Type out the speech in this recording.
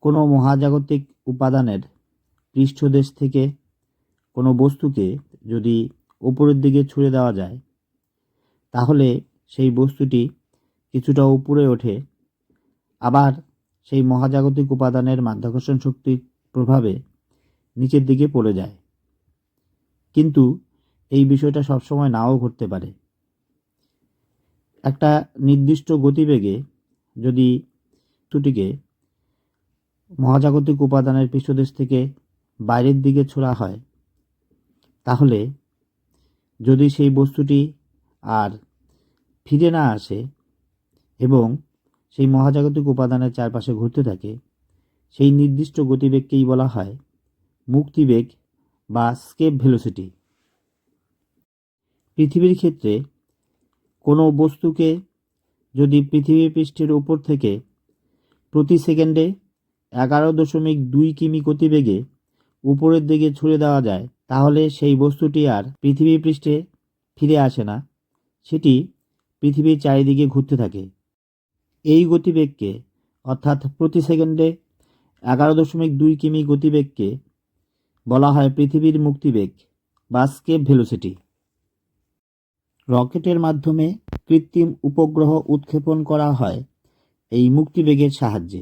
কোনো মহাজাগতিক উপাদানের পৃষ্ঠদেশ থেকে কোনো বস্তুকে যদি উপরের দিকে ছুঁড়ে দেওয়া যায়, তাহলে সেই বস্তুটি কিছুটা উপরে ওঠে। আবার সেই মহাজাগতিক উপাদানের মাধ্যাকর্ষণ শক্তির প্রভাবে নিচের দিকে পড়ে যায়। কিন্তু এই বিষয়টা সবসময় নাও ঘটতে পারে। একটা নির্দিষ্ট গতিবেগে যদি বস্তুটিকে মহাজাগতিক উপাদানের পৃষ্ঠদেশ থেকে বাইরের দিকে ছোড়া হয়। তাহলে যদি সেই বস্তুটি আর ফিরে না আসে এবং সেই মহাজাগতিক উপাদানের চারপাশে ঘুরতে থাকে, সেই নির্দিষ্ট গতিবেগকেই বলা হয় মুক্তিবেগ বা স্কেপ ভেলোসিটি। পৃথিবীর ক্ষেত্রে কোনো বস্তুকে যদি পৃথিবী পৃষ্ঠের উপর থেকে প্রতি সেকেন্ডে এগারো দশমিক দুই কিমি গতিবেগে উপরের দিকে ছুড়ে দেওয়া যায়, তাহলে সেই বস্তুটি আর পৃথিবী পৃষ্ঠে ফিরে আসে না। সেটি পৃথিবীর চারিদিকে ঘুরতে থাকে। এই গতিবেগকে, অর্থাৎ প্রতি সেকেন্ডে এগারো দশমিক দুই কিমি গতিবেগকে বলা হয় পৃথিবীর মুক্তিবেগ বা স্কেপ ভেলোসিটি। রকেটের মাধ্যমে কৃত্রিম উপগ্রহ উৎক্ষেপণ করা হয় এই মুক্তিবেগের সাহায্যে।